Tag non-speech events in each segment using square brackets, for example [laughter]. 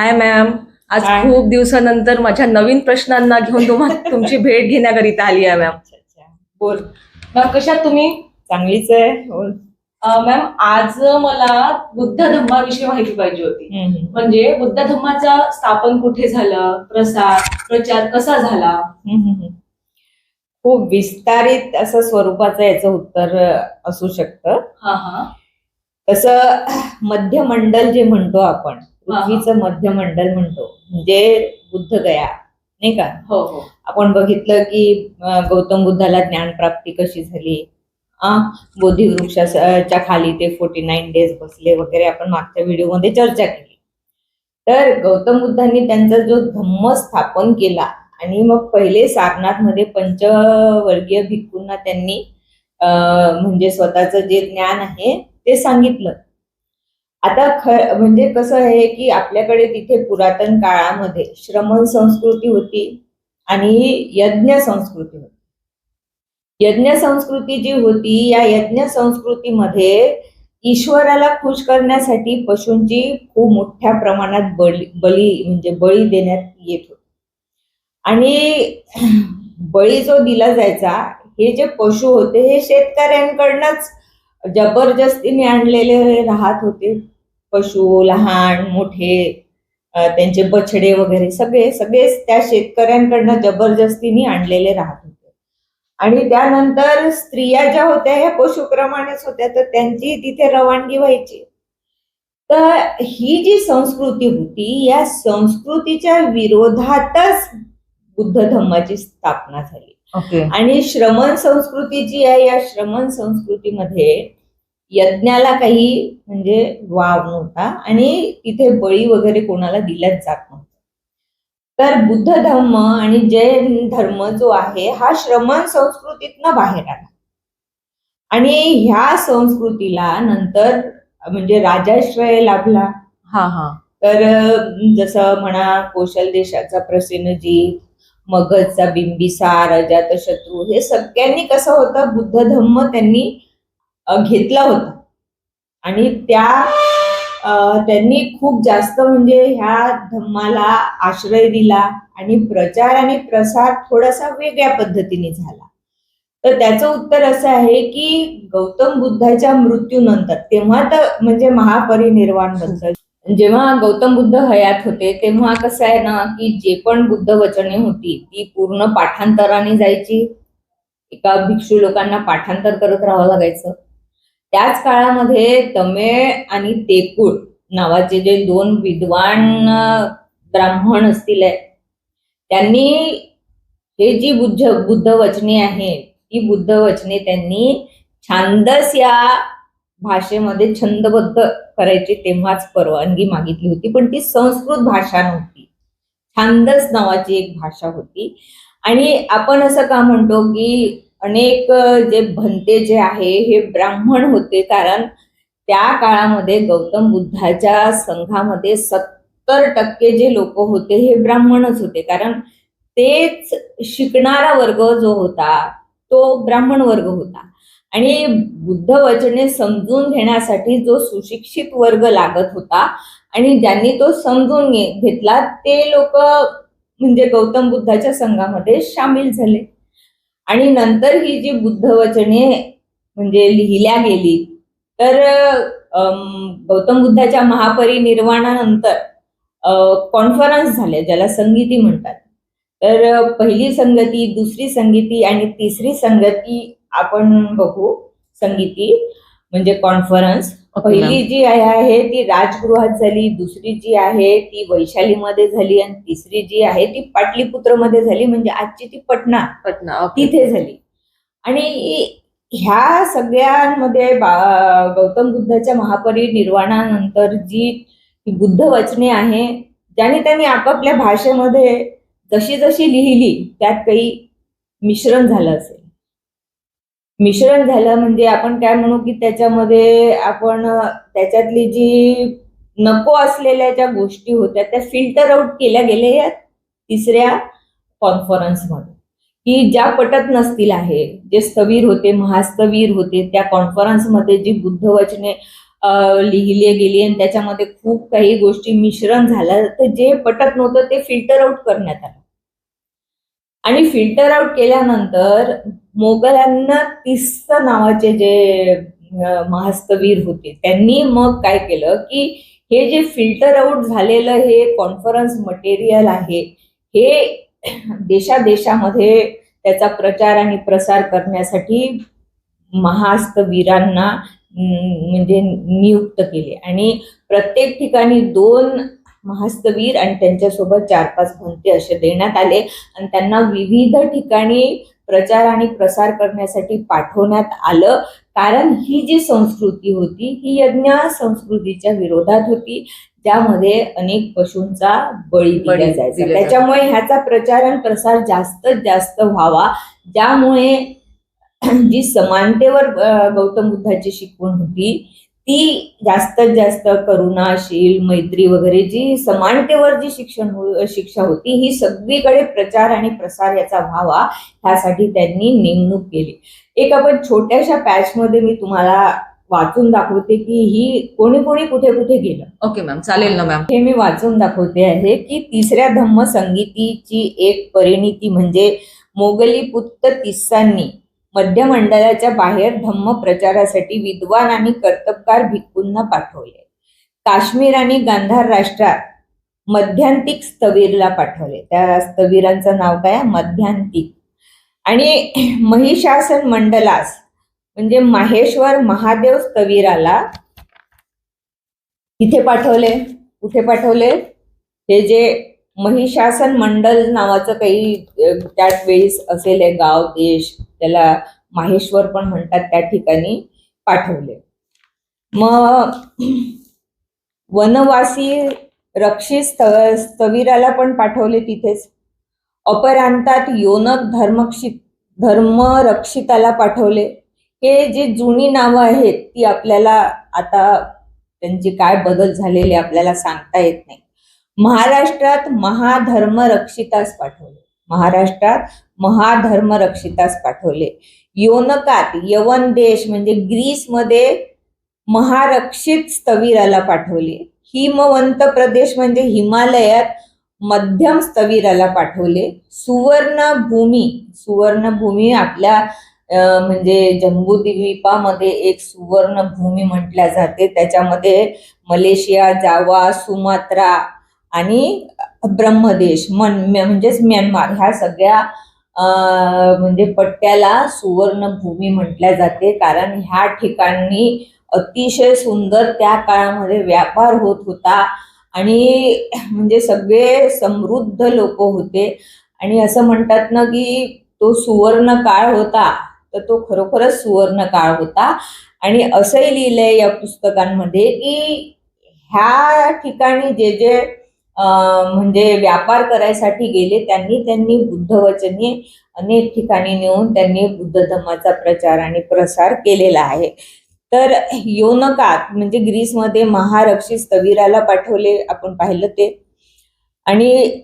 हाय ma'am आज Hi. खूप दिवसानंतर माझ्या नवीन प्रश्नांना घेऊन तुम्हाला [laughs] तुमची भेट घेण्याकरिता आली आहे मॅम अच्छा अच्छा. बोल. मॅम कशात तुम्ही? चांगलीच आहे. बोल. अं, मॅम आज मला बुद्ध धम्माविषयी माहिती पाहिजे होती. हम्म. म्हणजे बुद्ध धम्माचा स्थापन कुठे झालं? प्रसार प्रचार कसा झाला? हम्म. खूप विस्तारित असं स्वरूपाचं याचं उत्तर अ, असू शकतं. हा हा. तसं मध्यमंडल जे म्हणतो आपण पृथ्वीचं मध्यमंडल म्हणतो. म्हणजे बुद्ध गया नाही का? हो हो. आपण बघितलं की गौतम बुद्धाला ज्ञान प्राप्ती कशी झाली? बोधी वृक्षाच्या खाली ते फोर्टी नाईन डेज बसले वगैरे आपण मागच्या व्हिडिओमध्ये चर्चा केली. तर गौतम बुद्धांनी त्यांचा जो धम्म स्थापन केला आणि मग पहिले सारनाथमध्ये पंचवर्गीय भिक्खूंना त्यांनी म्हणजे स्वतःचं जे ज्ञान आहे ते सांगितलं. आता ख म्हणजे कसं आहे की आपल्याकडे तिथे पुरातन काळामध्ये श्रमण संस्कृती होती आणि यज्ञ संस्कृती होती. यज्ञ संस्कृती जी होती या यज्ञ संस्कृतीमध्ये ईश्वराला खुश करण्यासाठी पशूंची खूप मोठ्या प्रमाणात बळी बळी म्हणजे बळी देण्यात येत होती. आणि बळी जो दिला जायचा हे जे पशु होते हे शेतकऱ्यांकडनंच जबरदस्तीने आणलेले राहत होते. पशु लहान मोठे त्यांचे बछडे वगैरे सगळे सगळेच त्या शेतकऱ्यांकडनं जबरदस्तीने आणलेले राहत होते. आणि त्यानंतर स्त्रिया ज्या होत्या ह्या पशुप्रमाणेच होत्या तर त्यांची तिथे रवानगी व्हायची. तर ही जी संस्कृती होती या संस्कृतीच्या विरोधातच बुद्ध धम्माची स्थापना झाली. आणि श्रमण संस्कृती जी आहे या श्रमण संस्कृतीमध्ये यज्ञाला काही म्हणजे वाव नव्हता आणि तिथे बळी वगैरे कोणाला दिलाच जात नव्हता. तर बुद्ध धर्म आणि जैन धर्म जो आहे हा श्रमण संस्कृतीतनं बाहेर आला. आणि ह्या संस्कृतीला नंतर म्हणजे राजाश्रय लाभला. हा हा. तर जसं म्हणा कौशल देशाचा प्रसेनजीत मगधचा बिंबिसार अजातशत्रू हे सगळ्यांनी कसं होतं? बुद्ध धम्म त्यांनी घेतला होता. आणि त्या त्यांनी खूप जास्त म्हणजे ह्या धम्माला आश्रय दिला आणि प्रचार आणि प्रसार थोडासा वेगळ्या पद्धतीने झाला. तर त्याचं उत्तर असं आहे की गौतम बुद्धाच्या मृत्यूनंतर तेव्हा तर म्हणजे महापरिनिर्वाणबद्दल जेव्हा गौतम बुद्ध हयात होते तेव्हा कसं आहे ना की जे पण बुद्ध वचने होती ती पूर्ण पाठांतराने जायची. एका भिक्षू लोकांना पाठांतर करत राहावं लागायचं. त्याच काळामध्ये तमिळ आणि तेकुळ नावाचे जे दोन विद्वान ब्राह्मण असतील त्यांनी हे जी बुद्ध बुद्ध वचने आहेत ती बुद्ध वचने त्यांनी छांदस या भाषेमध्ये छंदबद्ध करायची तेव्हाच परवानगी मागितली होती. पण ती संस्कृत भाषा नव्हती. छांदस नावाची एक भाषा होती. आणि आपण असं का म्हणतो की अनेक जे भंते जे आहे हे ब्राह्मण होते. कारण त्या काळामध्ये गौतम बुद्धाच्या संघामध्ये सत्तर टक्के जे लोक होते हे ब्राह्मणच होते. कारण तेच शिकणारा वर्ग जो होता तो ब्राह्मण वर्ग होता. आणि बुद्ध वचने समजून घेण्यासाठी जो सुशिक्षित वर्ग लागत होता आणि ज्यांनी तो समजून घे- घेतला ते लोक म्हणजे गौतम बुद्धाच्या संघामध्ये सामील झाले. आणि नंतर ही जी बुद्ध वचने म्हणजे लिहिल्या गेली तर गौतम बुद्धाच्या महापरिनिर्वाणानंतर कॉन्फरन्स झाल्या ज्याला संगीती म्हणतात. तर पहिली संगती दुसरी संगीती आणि तिसरी संगती आपण बघू संगीती म्हणजे कॉन्फरन्स पहिली जी आहे ती राजगृहात झाली दुसरी जी आहे ती वैशालीमध्ये झाली आणि तिसरी जी आहे ती पाटलीपुत्रमध्ये झाली म्हणजे आजची ती पटना. पटना तिथे झाली. आणि ह्या सगळ्यांमध्ये गौतम बुद्धाच्या महापरिनिर्वाणानंतर जी बुद्ध वचने आहे ज्याने त्यांनी आपापल्या भाषेमध्ये जशी जशी लिहिली त्यात काही मिश्रण झालं असेल. मिश्रण झालं म्हणजे आपण काय म्हणू की त्याच्यामध्ये आपण त्याच्यातली जी नको असलेल्या ज्या गोष्टी होत्या त्या फिल्टर आउट केल्या गेल्या या तिसऱ्या कॉन्फरन्समध्ये की ज्या पटत नसतील आहे जे स्थवीर होते महास्थवीर होते त्या कॉन्फरन्समध्ये जी बुद्ध वचने गेली आणि त्याच्यामध्ये खूप काही गोष्टी मिश्रण झालं तर जे पटत नव्हतं ते फिल्टर आउट करण्यात आलं. आणि फिल्टर आउट केल्यानंतर मोगलांना तिस्त नावाचे जे महास्तवीर होते त्यांनी मग काय केलं की हे जे फिल्टर आउट झालेलं हे कॉन्फरन्स मटेरियल आहे हे देशादेशामध्ये त्याचा प्रचार आणि प्रसार करण्यासाठी महास्तवीरांना म्हणजे नियुक्त केले. आणि प्रत्येक ठिकाणी दोन महास्तवीर आणि त्यांच्यासोबत चार पाच भंते असे देण्यात आले. आणि त्यांना विविध ठिकाणी प्रचार आणि प्रसार करण्यासाठी पाठवण्यात आलं. कारण ही जी संस्कृती होती ही यज्ञ संस्कृतीच्या विरोधात होती. ज्यामध्ये अनेक पशूंचा बळी दिला जायचा. त्याच्यामुळे ह्याचा प्रचार आणि प्रसार जास्तीत जास्त व्हावा. ज्यामुळे जी समानतेवर गौतम बुद्धाची शिकवण होती ती जास्तीत जास्त करुणाशील मैत्री वगैरे जी समानतेवर जी शिक्षण हो- शिक्षा होती ही सगळीकडे प्रचार आणि प्रसार याचा व्हावा ह्यासाठी त्यांनी नेमणूक केली. एक आपण छोट्याशा पॅच मध्ये मी तुम्हाला वाचून दाखवते की ही कोणी कोणी कुठे कुठे गेलं. ओके मॅम चालेल ना मॅम हे मी वाचून दाखवते आहे की तिसऱ्या धम्म संगीतीची एक परिणिती म्हणजे मोगली पुत्त तिस्सांनी मध्य मंडळाच्या बाहेर धम्म प्रचारासाठी विद्वान आणि कर्तबगार भिक्खूंना पाठवले. काश्मीर आणि गांधार राष्ट्रात मध्यांतिक स्थवीरला पाठवले. त्या स्थवीरांचं नाव काय? मध्यांतिक. आणि महिषासन मंडलास म्हणजे माहेश्वर महादेव स्थवीराला इथे पाठवले. कुठे पाठवले? हे जे महिषासन मंडल नावाचं काही त्याच वेळेस असेल गाव देश त्याला माहेश्वर पण म्हणतात त्या ठिकाणी पाठवले. मग वनवासी रक्षित स्थविराला स्थवीराला पण पाठवले तिथेच. अपरांतात योनक धर्मक्षित धर्मरक्षिताला पाठवले. हे जे जुनी नावं आहेत ती आपल्याला आता त्यांचे काय बदल झालेले आपल्याला सांगता येत नाही. महाराष्ट्रात महाधर्मरक्षितास पाठवले. महाराष्ट्रात महाधर्मरक्षितास पाठवले. योनकात यवन देश म्हणजे ग्रीसमध्ये महारक्षित स्थवीराला पाठवले. हिमवंत प्रदेश म्हणजे हिमालयात मध्यम स्थविराला पाठवले. सुवर्णभूमी सुवर्णभूमी आपल्या म्हणजे जम्बूद्वीपामध्ये एक सुवर्णभूमी म्हटल्या जाते. त्याच्यामध्ये मलेशिया जावा सुमात्रा आणि ब्रह्मदेश मन म्हणजेच म्यानमार ह्या सगळ्या म्हणजे पट्ट्याला सुवर्णभूमी म्हटल्या जाते. कारण ह्या ठिकाणी अतिशय सुंदर त्या काळामध्ये व्यापार होत होता आणि म्हणजे सगळे समृद्ध लोक होते. आणि असं म्हणतात ना की तो सुवर्ण काळ होता तर तो खरोखरच सुवर्ण काळ होता. आणि असंही लिहिलंय या पुस्तकांमध्ये की ह्या ठिकाणी जे जे म्हणजे व्यापार करायसाठी गेले त्यांनी त्यांनी बुद्ध वचने अनेक ठिकाणी नेऊन त्यांनी बुद्ध धर्माचा प्रचार आणि प्रसार केलेला आहे. तर योनकात म्हणजे ग्रीसमध्ये महारक्षी स्थविराला पाठवले आपण पाहिलं ते. आणि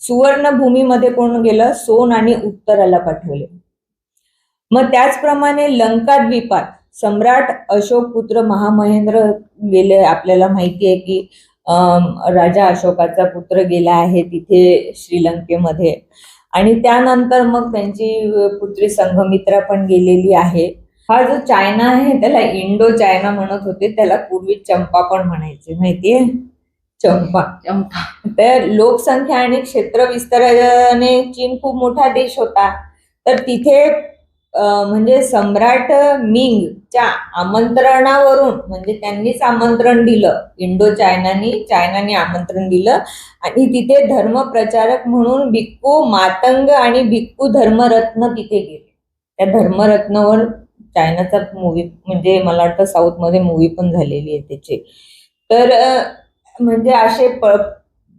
सुवर्णभूमीमध्ये कोण गेलं? सोन आणि उत्तराला पाठवले. मग त्याचप्रमाणे लंका द्वीपात सम्राट अशोक पुत्र महामहेंद्र गेले आपल्याला माहिती आहे की राजा अशोकाचा पुत्र गेला आहे तिथे श्रीलंकेमध्ये. आणि त्यानंतर मग त्यांची पुत्री संघमित्रा पण गेलेली आहे. हा जो चायना आहे त्याला इंडो चायना म्हणत होते त्याला पूर्वी चंपा पण म्हणायचे. माहितीये? चंपा. चंपा. तर लोकसंख्या आणि क्षेत्र विस्ताराने चीन खूप मोठा देश होता. तर तिथे म्हणजे सम्राट मिंगच्या आमंत्रणावरून म्हणजे त्यांनीच आमंत्रण दिलं. इंडो चायनानी चायनाने आमंत्रण दिलं. आणि तिथे धर्मप्रचारक म्हणून भिक्खू मातंग आणि भिक्खू धर्मरत्न तिथे गेले. त्या धर्मरत्नवर चायनाचा मूवी म्हणजे मला वाटतं साऊथमध्ये मूवी पण झालेली आहे त्याची. तर म्हणजे असे प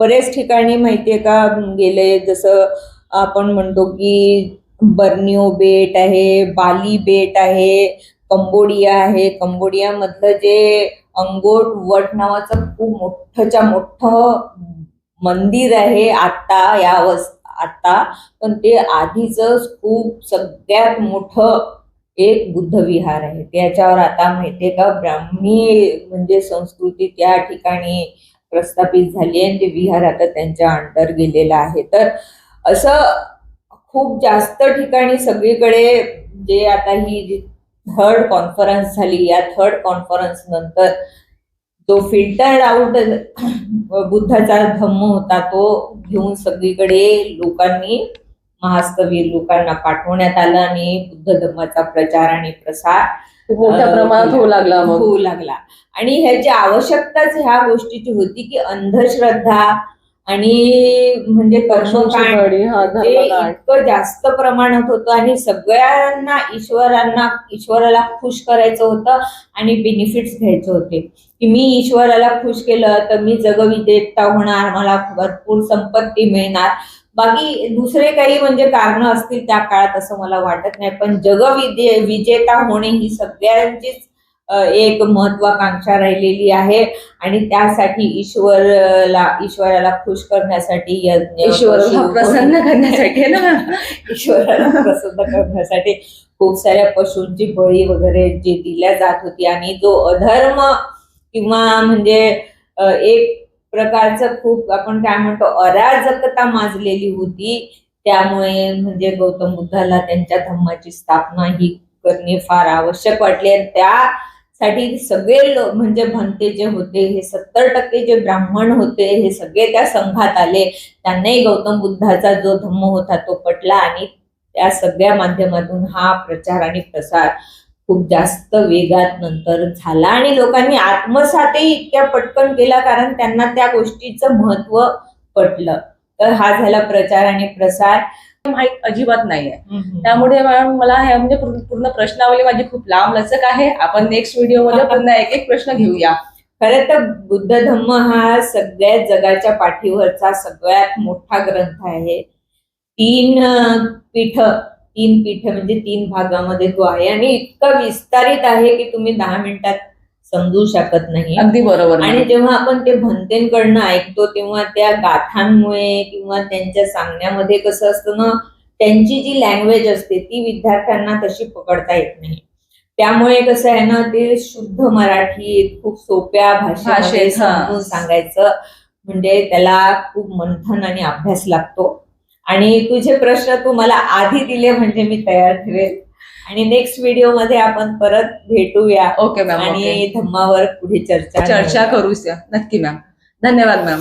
बरेच ठिकाणी माहितीये का गेले जसं आपण म्हणतो की बर्निओ बेट आहे बाली बेट आहे कंबोडिया आहे. कंबोडियामधलं जे अंगोट वट नावाचं खूप मोठंच्या मोठं मंदिर आहे आता या अवस्थ आता. पण ते आधीच खूप सगळ्यात मोठं एक बुद्ध विहार आहे. त्याच्यावर आता माहितीये का ब्राह्मी म्हणजे संस्कृती त्या ठिकाणी प्रस्थापित झाली आहे आणि ते विहार आता त्यांच्या अंडर गेलेलं आहे. तर असं खूप जास्त ठिकाणी सगळीकडे जे आता ही जी थर्ड कॉन्फरन्स झाली या थर्ड कॉन्फरन्स नंतर जो फिल्टर्ड आउट बुद्धाचा धम्म होता तो घेऊन सगळीकडे लोकांनी महास्तवीर लोकांना पाठवण्यात आलं आणि बुद्ध धम्माचा प्रचार आणि प्रसार मोठ्या प्रमाणात होऊ लागला होऊ लागला. आणि ह्याची आवश्यकताच ह्या गोष्टीची होती की अंधश्रद्धा आणि म्हणजे कर्मकांड हा. इतकं जास्त प्रमाणात होतं आणि सगळ्यांना ईश्वरांना ईश्वराला खुश करायचं होतं आणि बेनिफिट्स घ्यायचे होते की मी ईश्वराला खुश केलं तर मी जगविजेता होणार मला भरपूर संपत्ती मिळणार बाकी दुसरे काही म्हणजे कारण असतील त्या काळात असं मला वाटत नाही पण जगविजे विजेता होणे ही सगळ्यांचीच एक महत्वाकांक्षा राहिलेली आहे. आणि त्यासाठी ईश्वरला ईश्वराला खुश करण्यासाठी यज्ञ ईश्वराला प्रसन्न करण्यासाठी ना? [laughs] ईश्वराला प्रसन्न करण्यासाठी खूप साऱ्या पशूंची बळी वगैरे जे दिल्या जात होती. आणि जो अधर्म किंवा म्हणजे एक प्रकारचं खूप आपण काय म्हणतो अराजकता माजलेली होती. त्यामुळे म्हणजे गौतम बुद्धाला त्यांच्या धम्माची स्थापना ही करणे फार आवश्यक वाटले. आणि साठी सगळे म्हणजे भंते जे होते हे सत्तर टक्के जे ब्राह्मण होते हे सगळे त्या संघात आले. त्यांनाही गौतम बुद्धाचा जो धम्म होता तो पटला आणि त्या सगळ्या माध्यमातून हा प्रचार आणि प्रसार खूप जास्त वेगात नंतर झाला. आणि लोकांनी आत्मसातही इतक्या पटकन केला कारण त्यांना त्या गोष्टीचं महत्त्व पटलं. तर हा झाला प्रचार आणि प्रसार. माहीत अजिबात नाहीये. त्यामुळे मला ह्या म्हणजे पूर्ण प्रश्नावली माझी खूप लांब लचक आहे. आपण नेक्स्ट व्हिडिओमध्ये पुन्हा एक एक प्रश्न घेऊया. खरं तर बुद्ध धम्म हा सगळ्या जगाच्या पाठीवरचा सगळ्यात मोठा ग्रंथ आहे. तीन पीठ तीन पीठ म्हणजे तीन भागामध्ये तो आहे. आणि इतका विस्तारित आहे की तुम्ही दहा मिनिटात समजू शकत नाही. अगदी बरोबर आणि. जेव्हा आपण ते भंतेंकडनं ऐकतो तेव्हा त्या गाथांमुळे किंवा त्यांच्या सांगण्यामध्ये कसं असतं ना त्यांची जी लँग्वेज असते ती विद्यार्थ्यांना तशी पकडता येत नाही. त्यामुळे कसं आहे ना ते शुद्ध मराठी खूप सोप्या भाषेमध्ये. समजून सांगायचं. म्हणजे त्याला खूप मंथन आणि अभ्यास लागतो. आणि तुझे प्रश्न तू मला आधी दिले म्हणजे मी तयार ठेवेल आणि नेक्स्ट व्हिडिओमध्ये आपण परत भेटूया. ओके मॅम आणि धम्मावर पुढे चर्चा चर्चा करूया. नक्की मॅम धन्यवाद मॅम